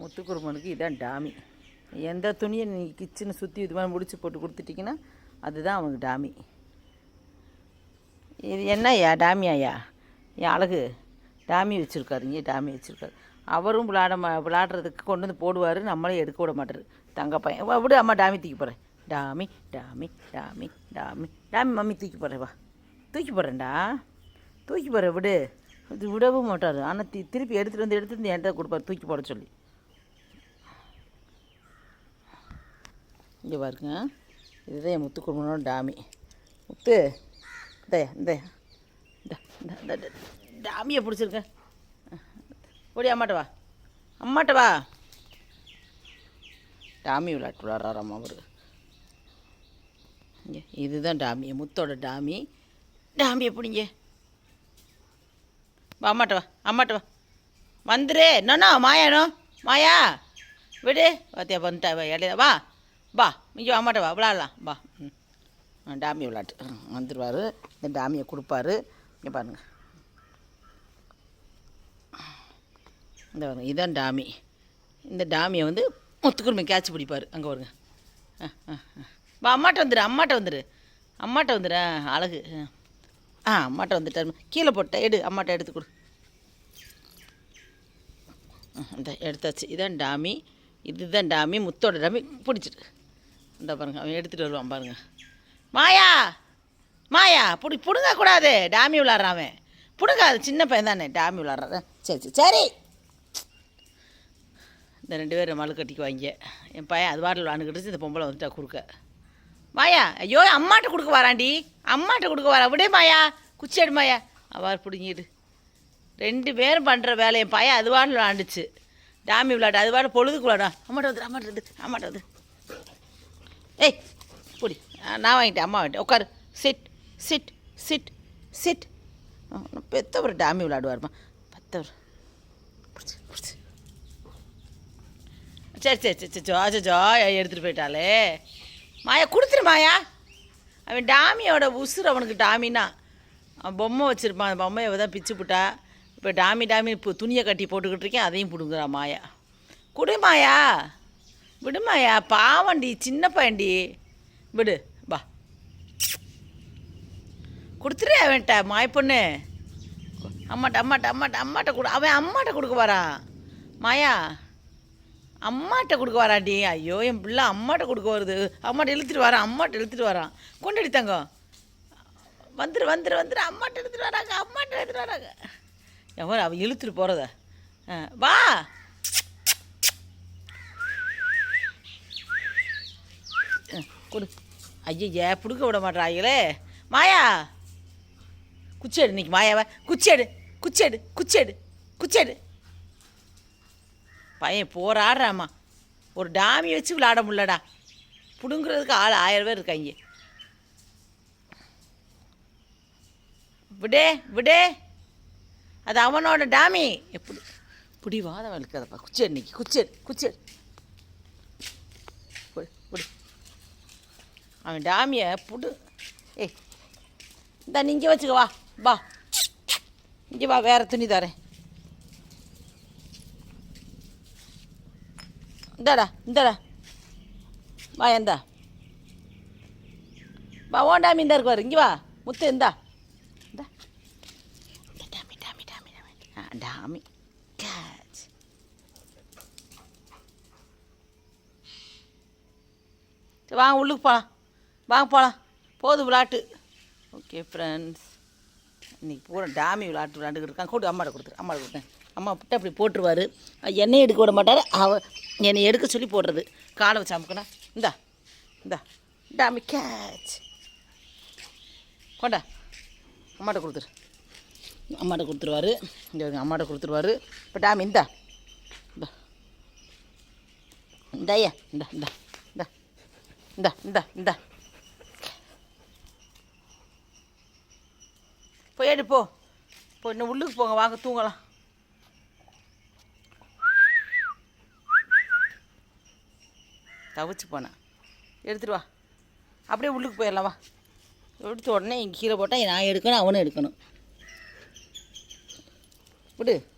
முத்துக்குருமனுக்கு இதான் டாமி. எந்த துணியை நீ கிச்சனை சுற்றி இது மாதிரி முடிச்சு போட்டு கொடுத்துட்டிங்கன்னா அதுதான் அவனுக்கு டாமி. இது என்னய்யா டாமியாயா டாமி ஐயா என் அழகு. டாமி வச்சுருக்காருங்க டாமி வச்சுருக்காரு. அவரும் விளாட மா விளாடுறதுக்கு கொண்டு வந்து போடுவார் நம்மளே எடுக்க விட மாட்டார். தங்க பையன் விடு அம்மா டாமி தூக்கி போகிறேன் Tommy Tommy Tommy Tommy Tommy mummy தூக்கி போகிறேன் வா. தூக்கி போகிறேன்டா தூக்கி போடுறேன் விடு. இது விடவும் மாட்டார். ஆனால் தி திருப்பி எடுத்துகிட்டு வந்து எடுத்துட்டு வந்து என்கிட்ட கொடுப்பார். தூக்கி போட சொல்லி. இங்கே பாருங்க. இதுதான் என் முத்து குடும்பனோட டாமி. முத்து இந்த இந்த. டாமியை பிடிச்சிருக்கேன் ஓடி அம்மாட்ட வா. அம்மாட்ட வா. டாமி விளையாட்டு விளாட்றாராம் அவர். இங்கே இதுதான் டாமி. முத்தோட டாமி. டாமியை பிடிங்க. வா அம்மாட்ட வா அம்மாட்ட வா. வந்துரு. என்னண்ணா மாயானோ மாயா விடு. வாத்தியா வந்துட்டா வா இடையில. வா வா. இங்கே அம்மாட்ட வா. விளாட்லாம். வா. ம். ஆ, டாமி விளாட்டு. ம், இந்த டாமியை கொடுப்பாரு. இங்கே பாருங்க. இந்த பாருங்க. இதான் டாமி. இந்த டாமியை வந்து முத்துக்குருமை கேட்ச் பிடிப்பார். அங்கே வருங்க ஆ ஆ ஆ. வா அம்மாட்ட வந்துடு அம்மாட்ட வந்துடு அம்மாட்ட வந்துடு ஆ, அழகு. ஆ. அம்மாட்ட வந்துட்டார் கீழே போட்ட எடு அம்மாட்ட எடுத்து கொடு. இந்த எடுத்தாச்சு. இதான் டாமி. இதுதான் டாமி முத்தோட டாமி. பிடிச்சிட்டு இந்த பாருங்க அவன் எடுத்துகிட்டு வருவான் பாருங்க. மாயா! மாயா பிடி பிடுங்க கூடாது. டாமி விளாட்றான் அவன். பிடுங்க அது சின்ன பையன் தானே. டாமி விளாட்றான். சரி சரி சரி. இந்த ரெண்டு பேரும் மழு கட்டிக்குவாங்க. என் பையன் அது பாட்டில் விளாண்டுக்கிட்டு இந்த பொம்பளை வந்துட்டா குறுக்க. மாயா ஐயோ அம்மாட்ட கொடுக்க வராண்டி. அம்மாட்ட கொடுக்க வரா. விடே மாயா குச்சி எடு மாயா. அவர் பிடுங்கிடு. ரெண்டு பேரும் பண்ணுற வேலையை பாயா அதுவாடு விளாண்டுச்சு. டாமி விளாட்டு அதுவாடு பொழுதுக்கு விளாடா அம்மாட்ட வந்து அம்மாட்ட வந்து அம்மாட்ட வந்து. ஏய் புடி. நான் வாங்கிட்டேன் அம்மா வாங்கிட்டேன். உட்காரு. சிட் சிட் சிட் சிட் பெத்தவர் டாமி விளாடுவார்மா. பெத்தவர். பிடிச்சி பிடிச்சி. சரி சரி சரி சரி ஜோ ஜோ எடுத்துகிட்டு போயிட்டாளே. மாயா கொடுத்துரு மாயா. அவன் டாமியோட உசுறு அவனுக்கு டாமினா. அவன் பொம்மை வச்சுருப்பான் அந்த பொம்மையை தான் பிச்சு புட்டா. இப்போ டாமி டாமி இப்போ துணியை கட்டி போட்டுக்கிட்டு இருக்கேன் அதையும் பிடுங்குறா மாயா. குடு மாயா. விடு மாயா பாவண்டி சின்ன பையன்டி விடு பா கொடுத்துரு அவன்கிட்ட மாய் பொண்ணு. அம்மாட்ட அம்மாட்ட அம்மாட்ட அம்மாட்ட கொடு அவன் அம்மாட்ட கொடுக்க வரான் மாயா. அம்மாட்ட கொடுக்க வராடி ஐயோ என் பிள்ளை அம்மாட்ட கொடுக்க வருது. அம்மாட்ட இழுத்துட்டு வரான் அம்மாட்ட இழுத்துட்டு வரான் கொண்டடி தங்க வந்துரு வந்துரு வந்துரு. அம்மாட்ட எடுத்துட்டு வராங்க அம்மாட்ட எடுத்துட்டு வராங்க. எவ்வளோ அவன் இழுத்துட்டு போகிறத வா. கொடு. ஐயா பிடுக்க விட மாட்டாங்களே மாயா. குச்சேடு இன்னைக்கு மாயாவை. குச்சேடு குச்சேடு குச்சேடு குச்சேடு பையன் போராடுறாம்மா. ஒரு டாமி வச்சு விளாட முடியலடா. பிடுங்குறதுக்கு ஆள் ஆயிரம் பேர் இருக்காங்க. விடே விடே. அது அவனோட டாமி. எப்படி? பிடிவாதம் வாதம் குச்சி அன்னைக்கு இன்னைக்கு. குச்சேடு அவன் டாமியை புடு. ஏய் இந்த நீங்கள் வச்சுக்க வா. வா. இங்கே வா வேறு துணி தரேன். இந்தாடா இந்தாடா வா எந்தா வா ஓன் டாமி இந்தா இருக்கு இங்கே வா. முத்து இந்தா. இந்தா. டாமி டாமி டாமி டாமி ஆ டாமி கேட்ச் வாங்க உள்ளுக்கு போகலாம் வாங்க போகலாம் போதும் விளாட்டு. ஓகே ஃப்ரெண்ட்ஸ் இன்னைக்கு பூரா டாமி விளாட்டு விளாண்டுக்கிட்டு இருக்கான். கூட்டு அம்மாட்ட கொடுத்துரு. அம்மாட்ட கொடுத்தேன். அம்மா விட்டு அப்படி போட்டுருவாரு. எண்ணெய் எடுக்க விட மாட்டார். அவ என்னை எடுக்க சொல்லி போடுறது. காலை வச்சு அமுக்கணா இந்தா இந்தா. டாமி கேட்ச் கொண்டா. அம்மாட்ட கொடுத்துரு. அம்மாட்ட கொடுத்துருவாரு. இங்கே அம்மாட்ட கொடுத்துருவாரு. இப்போ டாமி இந்தா. இந்தா. இந்தாயா இந்தா இந்தா. இந்தா. இந்தா இந்தா இந்தா. போய் எடு போ. போ இன்னும் உள்ளுக்கு போங்க. வாங்க தூங்கலாம். தவிச்சு போனேன். எடுத்துட்டு வா. அப்படியே உள்ளுக்கு போயிடலாம் வா. எடுத்த உடனே இங்கே கீழே போட்டால் நான் எடுக்கணும் அவனும் எடுக்கணும். விடு.